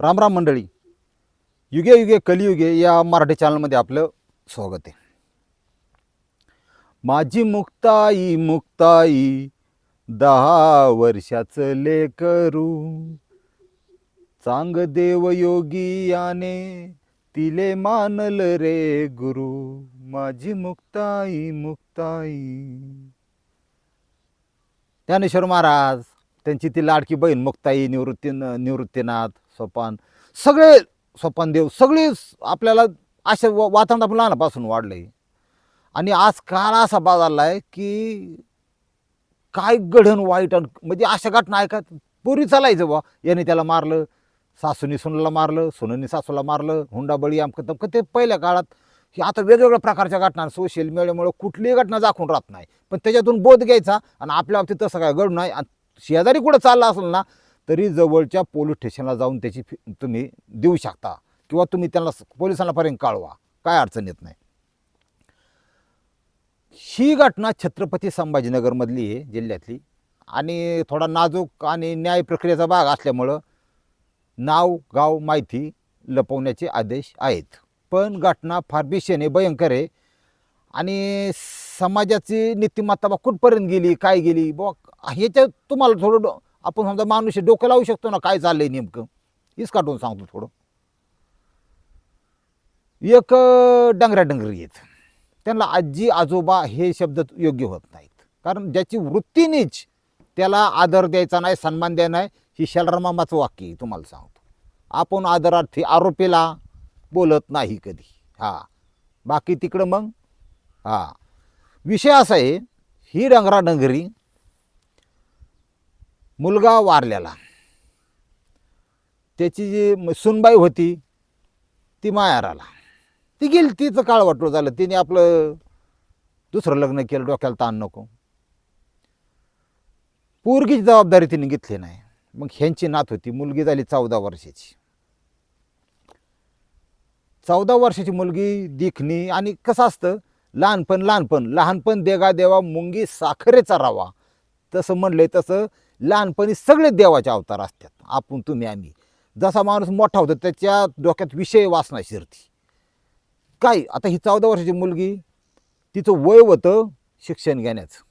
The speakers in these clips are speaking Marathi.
रामराम मंडळी. युगे युगे कलियुगे या मराठी चॅनलमध्ये आपलं स्वागत आहे. माझी मुक्ताई मुक्ताई दहा वर्षाचं लेकरू. चांग देव योगी याने तिले मानल रे गुरु. माझी मुक्ताई मुक्ताई. ज्ञानेश्वर महाराज त्यांची ती लाडकी बहीण मुक्ताई निवृत्ती निवृत्तीनाथ. सोपान सगळे सोपान देव सगळे आपल्याला अशा वा- वातावरण आपण लहानापासून वाढलं आहे आणि आज काळ असा बाजारला आहे की काय गढण वाईट म्हणजे अशा घटना ऐकत पूर्वी चालायचं बा याने त्याला मारलं सासूनी सुनाला मारलं सुनानी सासूला मारलं हुंडाबळी आमकं तमकं ते पहिल्या काळात ही आता वेगवेगळ्या प्रकारच्या घटना सोशल मीडियामुळे कुठलीही घटना दाखवून राहत नाही. पण त्याच्यातून बोध घ्यायचा आणि आपल्या बाबतीत तसं काय घडू नाही आणि शेजारी कुठं चालला असेल ना तरी जवळच्या पोलीस स्टेशनला जाऊन त्याची फी- तुम्ही देऊ शकता किंवा तुम्ही त्यांना पोलिसांनापर्यंत कळवा काय अडचण येत नाही. ही घटना छत्रपती संभाजीनगरमधली आहे जिल्ह्यातली. आणि थोडा नाजूक आणि न्याय प्रक्रियेचा भाग असल्यामुळं नाव गाव माहिती लपवण्याचे आदेश आहेत. पण घटना फार भीषण आहे भयंकर आहे. आणि समाजाची नीतिमत्ता बा कुठपर्यंत गेली काय गेली? बा ह्याच्यात तुम्हाला थोडं आपण समजा माणूस डोकं लावू शकतो ना काय चाललंय नेमकं? हीच काढून सांगतो थोडं. एक डंगऱ्या डंगरी आहेत. त्यांना आजी आजोबा हे शब्द योग्य होत नाहीत. कारण ज्याची वृत्तीनेच त्याला आदर द्यायचा नाही सन्मान द्यायचा नाही ही शलरमामाचं वाक्य आहे, तुम्हाला सांगतो. आपण आदरार्थी आरोपीला बोलत नाही कधी. हा. बाकी तिकडं मग हा. विषय असा आहे ही डंगरा डंगरी मुलगा वारलेला त्याची जी सुनबाई होती ती मायाराला ती गेली तिचं काळ वाटलं झालं. तिने आपलं दुसरं लग्न केलं डोक्याला ताण नको. पोरगीची जबाबदारी तिने घेतली नाही. मग ह्यांची नात होती. मुलगी झाली चौदा वर्षाची. चौदा वर्षाची मुलगी दिखणी आणि कसं असतं लहानपण लहानपण. लहानपण देगा देवा मुंगी साखरेचा रावा. तसं म्हणलंय तसं लहानपणी सगळे देवाचे अवतार असतात. आपण तुम्ही आम्ही. जसा माणूस मोठा होतो त्याच्या डोक्यात विषय वासना शिरती. काय? आता ही चौदा वर्षाची मुलगी तिचं वय होतं शिक्षण घेण्याचं.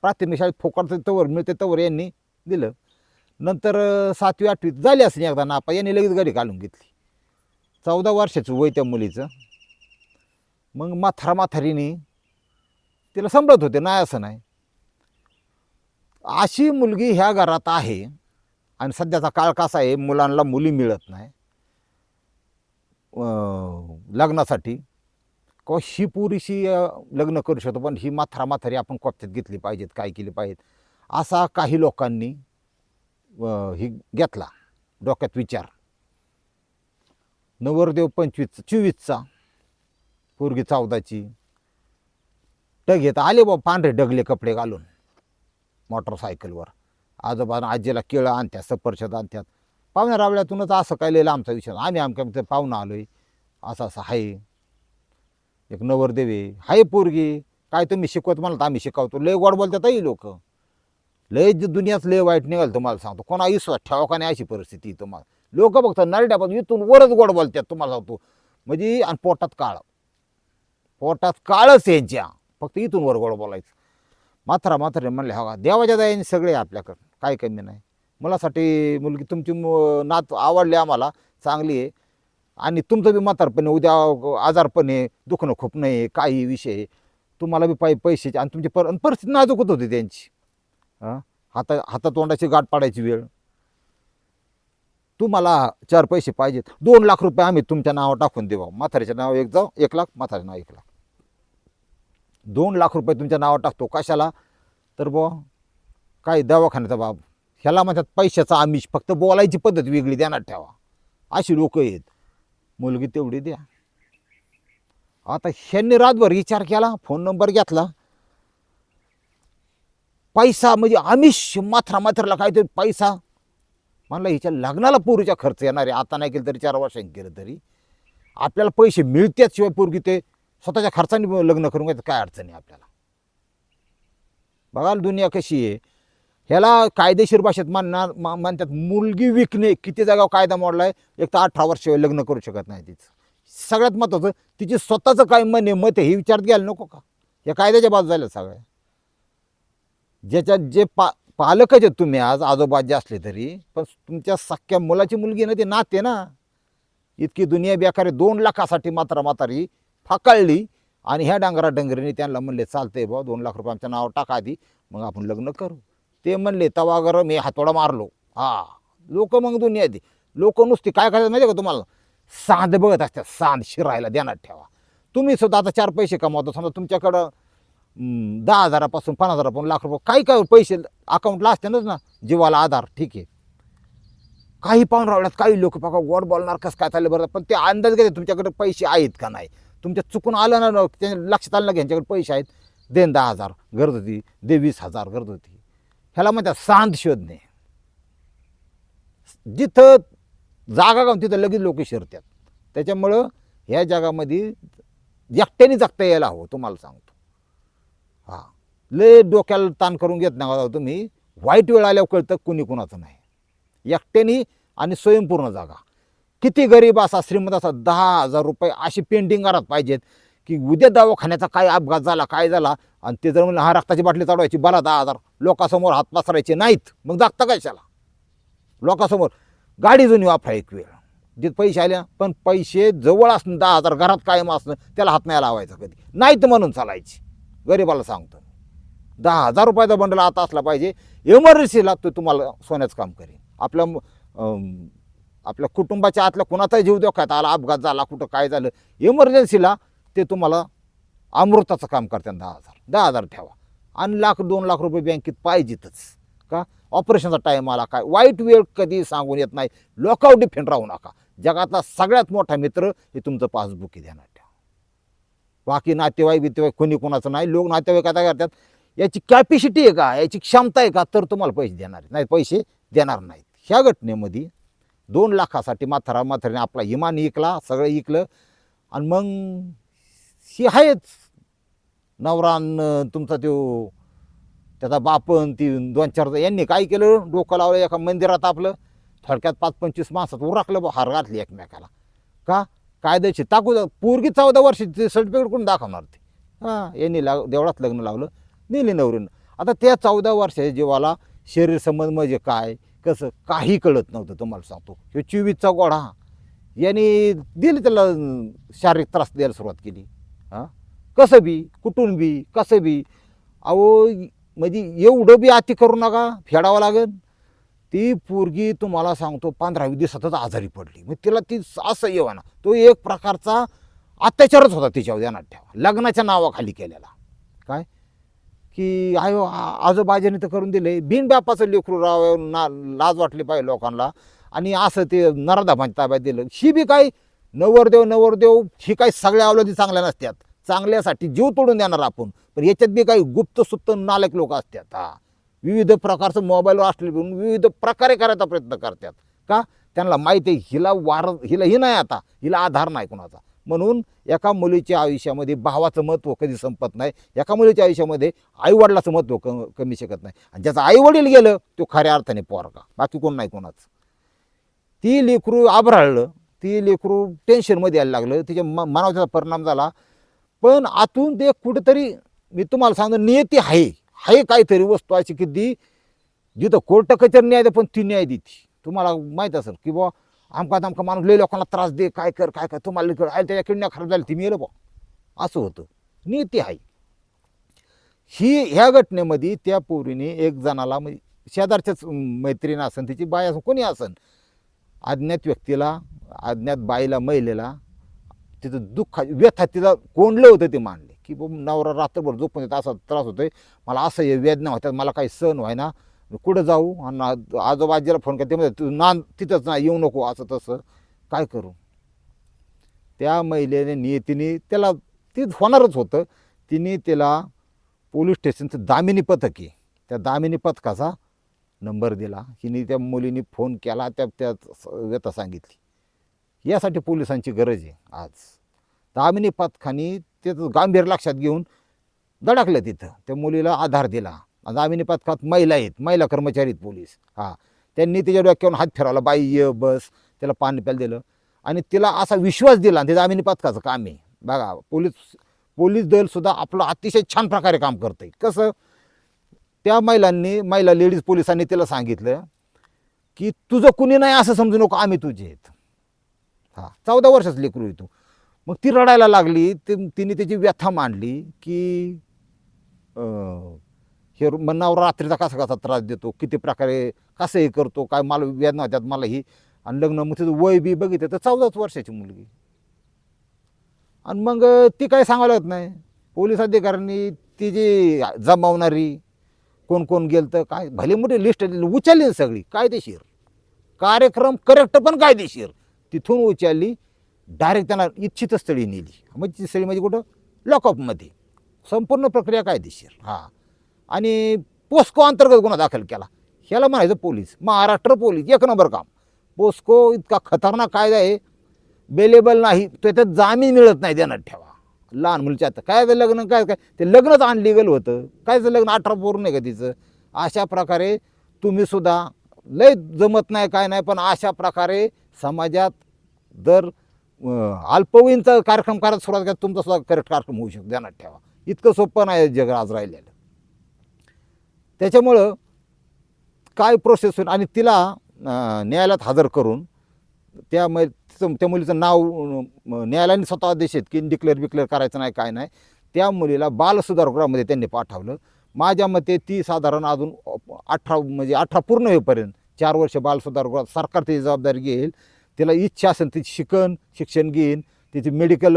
प्राथमिक शाळेत फोकाडचं तवर मिळते तवर यांनी दिलं. नंतर सातवी आठवीत झाली असेल एकदा नापा यांनी लगेच गाडी घालून घेतली. चौदा वर्षाचं वय त्या मुलीचं. मग माथारा माथारीने तिला संभळत होते नाही असं नाही. अशी मुलगी ह्या घरात आहे. आणि सध्याचा काळ कसा आहे मुलांना मुली मिळत नाही. लग्नासाठी. किंवा ही पुरीशी लग्न करू शकतो पण ही म्हातारा माथारी आपण कोपत्यात घेतली पाहिजेत काय केली पाहिजेत. असा काही लोकांनी ही घेतला. डोक्यात विचार. नवरदेव पंचवीस चोवीसचा. पोरगी चौदाची. टग येत आले बा पांढरे डगले कपडे घालून. मोटरसायकलवर. आजोबा आजीला केळं आणत्यात सफरचंद आणत्यात. पाहुण्या रावळ्यातूनच असं काय लिहिलं आमचा विषय आम्ही आमच्या आमचं पाहुणं आहे असं असं आहे. एक नवरदेवी आहे. हाय पोरगी. काय तुम्ही शिकवत मला तर आम्ही शिकवतो. लय गोड बोलतात ही लोक. लय ज- दुनियाच लय वाईट निघाल तुम्हाला सांगतो. कोणा विश्वास ठेवा का नाही अशी परिस्थिती तुम्हाला. लोक बघतात नरड्यापासून इथून वरच गोड बोलतात तुम्हाला सांगतो. म्हणजे आणि पोटात काळ. पोटात काळच यांच्या फक्त इथून वर गोड बोलायचं. म्हातारा म्हातारे म्हणले हा देवाच्या दयाने सगळे आहे आपल्याकडं काय कमी नाही. मुलासाठी मुलगी तुमची मु- नात आवडली आम्हाला चांगली आहे. आणि तुमचं बी म्हातारपणे उद्या आजारपण आहे दुखणं खुपणं आहे काही विषय आहे. तुम्हाला बी पाहिजे पैशाचे आणि तुमची पर परिस्थिती नाजूक होत होती त्यांची. हाता हातातोंडाची गाठ पाडायची वेळ. तुम्हाला चार पैसे पाहिजेत. दोन लाख रुपये आम्ही तुमच्या नावावर टाकून देऊ. म्हाताऱ्याच्या नाव एक जाऊ एक लाख म्हाताऱ्या नाव एक लाख. दोन लाख रुपये तुमच्या नावावर टाकतो. कशाला? तर बुवा काय दवाखान्याचा बाब. ह्याला म्हणतात पैशाचा आमिष. फक्त बोलायची पद्धत वेगळी ध्यानात ठेवा. अशी लोक आहेत. मुलगी तेवढी द्या. आता ह्यांनी रातभर विचार केला फोन नंबर घेतला. पैसा म्हणजे आमिष माथरा माथरला काहीतरी पैसा. म्हणला हिच्या लग्नाला पोरीचा खर्च येणार आहे. आता नाही केलं तरी चार वर्षांनी केलं तरी. आपल्याला पैसे मिळतात शिवाय पोरगी ते. स्वतःच्या खर्चाने लग्न करून घ्यायचं काय अडचण आहे आपल्याला? बघाल दुनिया कशी आहे. ह्याला कायदेशीर भाषेत मानणार मानतात मुलगी विकणे किती जागा कायदा मोडला आहे एक तर अठरा वर्ष लग्न करू शकत नाही तिचं. सगळ्यात महत्त्वाचं तिचे स्वतःचं काय मन आहे मत आहे हे विचारत घ्यायला नको का? या कायद्याच्या बाजू झाल्या सगळ्या ज्याच्यात जे पा पालकच आहेत तुम्ही आज आजोबा जे असले तरी पण तुमच्या सख्या मुलाची मुलगी ना ते नाते ना. इतकी दुनिया बेकारी दोन लाखासाठी मात्र म्हातारी फाकाळली आणि ह्या डांगरा डंगरीने त्यांना म्हणले चालतंय बा दोन लाख रुपये आमच्या नावावर टाका आधी. मग आपण लग्न करू. ते म्हणले तवा गरम मी हातोडा मारलो. हा लोक मग दुनिया दे. लोक नुसती काय करायचं माहिती आहे का तुम्हाला? सांद बघत असतात सांद शिरायला ध्यानात ठेवा. तुम्ही सुद्धा आता चार पैसे कमावतो समजा तुमच्याकडं दहा हजारापासून पन्नास हजारापासून लाख रुपये काही काय पैसे अकाउंटला असतातच ना जीवाला आधार ठीक आहे. काही पाहून रावल्यात काही लोक बघा गोड बोलणार कसं काय चाललं बरं पण ते अंदाज घेते तुमच्याकडे पैसे आहेत का नाही. तुमच्या चुकून आलं ना ते लक्षात आलं ना की यांच्याकडे पैसे आहेत. देन दहा हजार गरज होती. दे वीस हजार गरज होती. ह्याला म्हणतात सांध शोधणे. जिथं जागा गाव तिथं लगेच लोक शिरतात. त्याच्यामुळं ह्या जगामध्ये एकट्याने जगता यायला हवं तुम्हाला सांगतो. हां. लय डोक्याला ताण करून घेत नका तुम्ही. वाईट वेळ आल्यावर कळतं कुणी कुणाचं नाही. एकट्याने आणि स्वयंपूर्ण जागा. किती गरीब असा श्रीमंत असा दहा हजार रुपये अशी पेंटिंग करत पाहिजेत की उद्या दवाखान्याचा काय अपघात झाला काय झाला आणि ते जर म्हणलं हा रक्ताची बाटली चढवायची बला दहा हजार. लोकांसमोर हात पसरायचे नाहीत. मग जागता कशाला? लोकांसमोर गाडी जुनी वापरा एक वेळ. जिथे पैसे आले पण पैसे जवळ असणं दहा हजार घरात कायम असणं त्याला हात नाही लावायचा कधी. नाहीत म्हणून चालायची. गरीबाला सांगतो. दहा हजार रुपयाचा बंडल आता असला पाहिजे. इमर्जन्सीला तो तुम्हाला सोन्याचं काम करेल आपल्या आपल्या कुटुंबाच्या आतला कुणाचाही जीव धोक्यात आला अपघात झाला कुठं काय झालं इमर्जन्सीला ते तुम्हाला अमृताचं काम करते दहा हजार. दहा हजार ठेवा. आणि लाख दोन लाख रुपये बँकेत पाहिजेतच. का? ऑपरेशनचा टाईम आला काय वाईट वेळ कधी सांगून येत नाही. लोकांवर डिफेंड राहू नका. जगातला सगळ्यात मोठा मित्र हे तुमचं पासबुक आहे ठेवा. बाकी नातेवाईक बितेवाईक कोणी कोणाचं नाही. लोक नातेवाईक काय करतात. याची कॅपॅसिटी आहे का? याची क्षमता आहे का? तर तुम्हाला पैसे देणार आहेत. नाही पैसे देणार नाहीत. ह्या घटनेमध्ये दोन लाखासाठी म्हातारा म्हातारीने आपला इमान इकला सगळं इकलं. आणि मग ही आहेच. नवरान तुमचा तो त्याचा बापन ती दोन चार यांनी काय केलं? डोकं लावलं एका मंदिरात आपलं. थोडक्यात पाच पंचवीस माणसात उराकलं बा हार घातली एकमेकाला. का? कायद्याची टाकू पोरगी चौदा वर्षाची सर्टिफिकेट कोण दाखवणार ते? हां यांनी लाव देवळात लग्न लावलं. नेली नवरीनं. आता त्या चौदा वर्षाच्या जीवाला शरीर संबंध म्हणजे काय? कसं काही कळत नव्हतं तुम्हाला सांगतो. ह्यो चोवीसचा गोडा यांनी दिली त्याला शारीरिक त्रास द्यायला सुरुवात केली. हां? कसं बी कुठून बी कसं बी? अहो म्हणजे एवढं बी अति करू नका फेडावं लागेल. ती पोरगी तुम्हाला सांगतो पंधरावी दिवसातच आजारी पडली. मग तिला ती असं येवा ना तो एक प्रकारचा अत्याचारच होता तिच्यावर ध्यानात ठेवा. लग्नाच्या नावाखाली केलेला. काय? की आयो आ- आजोबाजाने तर करून दिले. बिन लेकरू राव ना लाज वाटली पाहिजे लोकांना. आणि असं ते नराधामाच्या ताब्यात दिलं. ही बी काय नवरदेव नवरदेव ही काही सगळ्या अवलंदी चांगल्या नसतात. चांगल्यासाठी जीव तोडून देणार आपण. पण याच्यात बी काही गुप्त सुप्त नालक लोक असतात. हा. विविध प्रकारचं मोबाईलवर असले घेऊन विविध प्रकारे करायचा प्रयत्न करतात. का? त्यांना माहिती आहे हिला वार हिला ही नाही आता. हिला आधार नाही कोणाचा. म्हणून एका मुलीच्या आयुष्यामध्ये भावाचं महत्त्व कधी संपत नाही एका मुलीच्या आयुष्यामध्ये आईवडिलाचं महत्त्व क कमी शकत नाही. आणि ज्याचं आईवडील गेलं तो खऱ्या अर्थाने पोरका बाकी कोण नाही कोणाचं. ती लेकरू आभराळलं ती लेकरू टेन्शनमध्ये यायला लागलं तिच्या म मनावर त्याचा परिणाम झाला. पण आतून ते कुठेतरी मी तुम्हाला सांगतो नियती आहे. आहे काहीतरी वस्तू अशी की जिथं कोर्ट कचेरी न्याय दे पण ती न्याय देते. तुम्हाला माहीत असेल की बुवा आमका आमका माणूस लय लोकांना त्रास दे काय कर काय कर तुम्हाला लिकड आहे त्याच्या किडण्या खराब झाली ती मेलं बा. असं होतं. नीती आहे. ही ह्या घटनेमध्ये त्या पोरीने एक जणाला म्हणजे शेजारच्याच मैत्रीण असन तिची बाय असन कोणी असन अज्ञात व्यक्तीला अज्ञात बाईला महिलेला तिथं दुःख व्यथा तिला कोंडलं होतं ते मांडले की बाबा नवरा रात्रभर झोपून येत असा त्रास होतोय मला असं हे वेदना होत्यात मला काही सहन व्हायना. कुठं जाऊ? आणि आजोबा आजीला फोन करते म्हणजे तू ना तिथंच ना येऊ नको असं तसं. काय करू? त्या महिलेने नियतीने त्याला ते होणारच होतं. तिने त्याला पोलीस स्टेशनचं दामिनी पथक आहे. त्या दामिनी पथकाचा नंबर दिला. हिने त्या मुलीने फोन केला त्या त्या व्यथा सांगितली. यासाठी पोलिसांची गरज आहे आज. दामिनी पथकाने त्याचं गांभीर लक्षात घेऊन धडकलं तिथं. त्या मुलीला आधार दिला. जामिनी पथकात महिला आहेत महिला कर्मचारी आहेत पोलीस. हां. त्यांनी तिच्या डोक्यावरून हात फिरवला बाई ये बस त्याला पाणी प्यायला दिलं. आणि तिला असा विश्वास दिला आणि ते जामिनी पथकाचं काम आहे. बघा पोलीस पोलीस दलसुद्धा आपलं अतिशय छान प्रकारे काम करतं आहे कसं? त्या महिलांनी महिला लेडीज पोलिसांनी तिला सांगितलं की तुझं कुणी नाही असं समजू नको आम्ही तुझे आहेत. हां. चौदा वर्षाच लेकरू आहे तू. मग ती रडायला लागली ते तिने त्याची व्यथा मांडली की हे मनावर रात्रीचा कसा कसा त्रास देतो? किती प्रकारे कसं हे करतो? काय मला वेदना होत्यात मला ही आणि लग्न मग तिचं वय बी बघितलं तर चौदाच वर्षाची मुलगी. आणि मग ती काय सांगायला होत नाही. पोलीस अधिकाऱ्यांनी ती जी जमावणारी कोण कोण गेलं तर काय भले मोठी लिस्ट उचलली ना सगळी कायदेशीर. कार्यक्रम करेक्ट पण कायदेशीर. तिथून उचलली डायरेक्ट त्यांना इच्छित स्थळी नेली. म्हणजे ती स्थळी म्हणजे कुठं? लॉकअपमध्ये संपूर्ण प्रक्रिया कायदेशीर. हां. आणि पोस्को अंतर्गत गुन्हा दाखल केला. ह्याला म्हणायचं पोलीस. महाराष्ट्र पोलीस. एक नंबर काम. पोस्को इतका खतरनाक कायदा आहे. बेलेबल नाही. त्याच्यात जामीन मिळत नाही देण्यात ठेवा. लहान मुलीच्या आता काय लग्न काय काय? ते लग्नच अनलिगल होतं. काय लग्न? अठरा पूर्ण आहे का तिचं? अशा प्रकारे तुम्ही सुद्धा लय जमत नाही काय नाही पण अशा प्रकारे समाजात जर अल्पवयीनचा कार्यक्रम करायला सुरुवात केला तुमचा सुद्धा करेक्ट कार्यक्रम होऊ शकतो. ध्यानात ठेवा. इतकं सोपं नाही जग आज राहिलेलं. त्याच्यामुळं काय प्रोसेस होईल? आणि तिला न्यायालयात हजर करून त्या मै तिचं त्या मुलीचं नाव न्यायालयाने स्वतः आदेश आहेत की डिक्लेअर बिक्लेअर करायचं नाही काय नाही. त्या मुलीला बालसुधारगृहामध्ये त्यांनी पाठवलं. माझ्या मते ती साधारण अजून अठरा म्हणजे अठरा पूर्ण होईपर्यंत चार वर्ष बालसुधारगृहात सरकार त्याची जबाबदारी घेईल. तिला इच्छा असेल तिची शिकन शिक्षण घेईन. तिची मेडिकल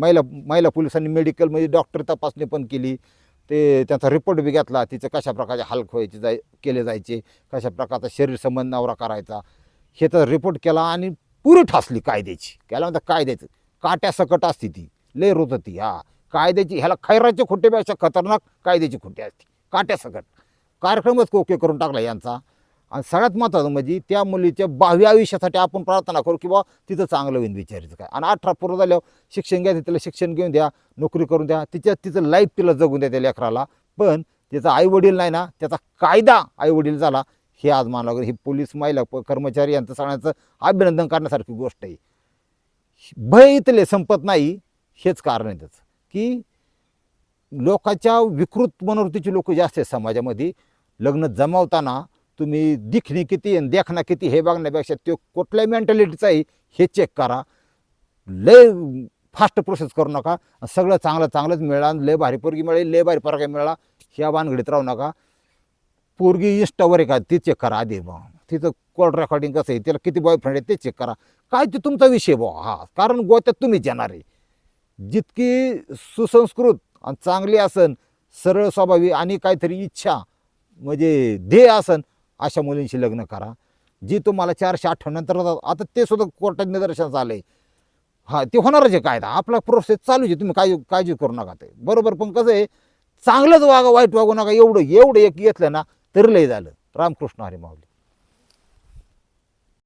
महिला महिला पोलिसांनी मेडिकल म्हणजे डॉक्टर तपासणी पण केली. ते त्याचा रिपोर्ट बी घेतला तिचं कशा प्रकारचे हाल व्हायचे जाय केले जायचे कशा प्रकारचा शरीर संबंध नवरा करायचा हे तर रिपोर्ट केला आणि पुरी ठासली कायद्याची. त्याला म्हणतात कायद्याचं. काट्या सकट असते ती. लय रोत होती हा. कायद्याची ह्याला खैराचे खुट्टेपेक्षा खतरनाक कायद्याची खोटे असते. काट्या सकट. कार्यक्रमच ओके करून टाकला यांचा. आणि सगळ्यात महत्त्वाचं म्हणजे त्या मुलीच्या भावी आयुष्यासाठी आपण प्रार्थना करू किंवा तिचं चांगलं होईन विचारायचं काय. आणि अठरा पूर्ण झाल्यावर शिक्षण घ्या तिला शिक्षण घेऊन द्या नोकरी करून द्या तिच्या तिचं लाईफ तिला जगून द्या त्या लेकराला. पण त्याचा आईवडील नाही ना त्याचा कायदा आईवडील झाला हे आज मानलं लागेल ही पोलीस महिला प- कर्मचारी यांचं सगळ्यांचं अभिनंदन करण्यासारखी गोष्ट आहे. भय इथले संपत नाही हेच कारण आहे त्याचं. की लोकाच्या विकृत मनोवृत्तीची लोक जास्त आहेत समाजामध्ये. लग्न जमावताना तुम्ही दिखणे किती आणि देखणा किती हे बघण्यापेक्षा तो कुठल्या मेंटॅलिटीचा आहे हे चेक करा. लय फास्ट प्रोसेस करू नका. सगळं चांगलं चांगलंच मिळा लय भारी पोरगी मिळेल लय भारी पोरगा मिळाला ह्या भानगडीत राहू नका. पोरगी इंस्टावर आहे का ती चेक करा आधी बा. तिचं कॉल रेकॉर्डिंग कसं आहे तिला किती बॉयफ्रेंड आहे ते चेक करा. काय ते तुमचा विषय बा हा. कारण गोत्यात तुम्हीच येणार आहे. जितकी सुसंस्कृत आणि चांगली असन सरळ स्वभावी आणि काहीतरी इच्छा म्हणजे ध्येय असन अशा मुलींशी लग्न करा. जी तुम्हाला चारशे अठ्ठ्याण्णव आता ते सुद्धा कोर्टात निदर्शनास आलं. आहे हा ते होणारच आहे कायदा. आपला प्रोसेस चालूच आहे. तुम्ही काळजी काळजी करू नका ते. बरोबर पण कसं आहे चांगलंच वागा वाईट वागू नका. एवढं एवढं एक घेतलं ना तरी लय झालं. रामकृष्ण हरी माऊली.